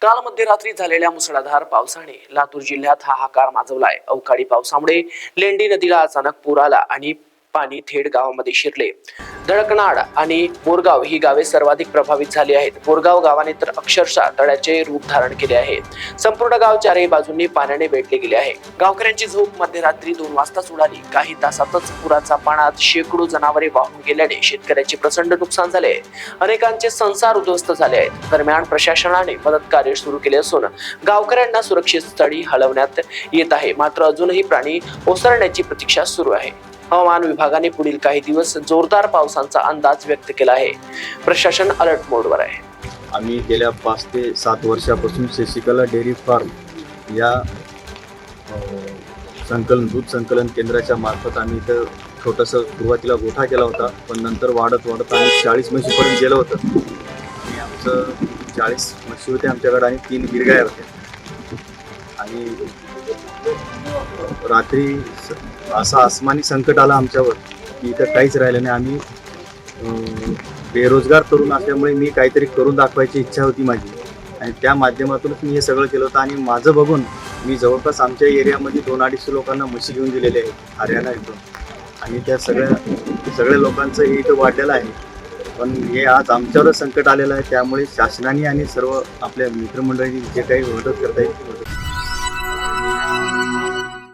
काल मध्यरात्री झालेल्या मुसळधार पावसाने लातूर जिल्ह्यात हाहाकार माजवलाय. अवकाळी पावसामुळे लेंडी नदीला अचानक पूर आला आणि पाणी थेट गावामध्ये शिरले. दळकनाड आणि बोरगाव ही गावे सर्वाधिक प्रभावित झाली आहेत. बोरगाव गावाने तर अक्षरशः तळ्याचे रूप धारण केले आहे. संपूर्ण गाव चारही बाजूंनी पाण्याने वेढले गेले आहे. गावकऱ्यांची झोप मध्यरात्री दोन वाजताच उडाली काही तासातच पुराचा पाण्यात शेकडो जनावरे वाहून गेल्याने शेतकऱ्याचे प्रचंड नुकसान झाले आहे. अनेकांचे संसार उद्ध्वस्त झाले आहेत. दरम्यान प्रशासनाने मदत कार्य सुरू केले असून गावकऱ्यांना सुरक्षित स्थळी हलवण्यात येत आहे. मात्र अजूनही प्राणी ओसरण्याची प्रतीक्षा सुरू आहे. हवामान विभागाने पुढील काही दिवस जोरदार पावसाचा अंदाज व्यक्त केला आहे. प्रशासन अलर्ट मोडवर आहे. आम्ही गेल्या पाच ते सात वर्षापासून शशिकला डेअरी फार्म या संकलन दूध संकलन केंद्राच्या मार्फत आम्ही इथं छोटंसं सुरुवातीला गोठा केला होता पण नंतर वाढत वाढत आम्ही चाळीस म्हशीपर्यंत गेलो होतं. आणि आमचं चाळीस म्हशी होते आमच्याकडे आणि तीन गिरगाया होत्या. आणि रात्री स- असं आसमानी संकट आलं आमच्यावर की इथं काहीच राहिलं नाही. आम्ही बेरोजगार तरुण असल्यामुळे मी काहीतरी करून दाखवायची इच्छा होती माझी. आणि त्या माध्यमातूनच मी हे सगळं केलं होतं. आणि माझं बघून मी जवळपास आमच्या एरियामध्ये दोन अडीचशे लोकांना म्हशी घेऊन दिलेले आहेत हरियाणा इथून. आणि त्या सगळ्या सगळ्या लोकांचं हे इथं वाढलेलं आहे. पण हे आज आमच्यावरच संकट आलेलं आहे. त्यामुळे शासनाने आणि सर्व आपल्या मित्रमंडळींनी जे काही मदत करता येईल ती मदत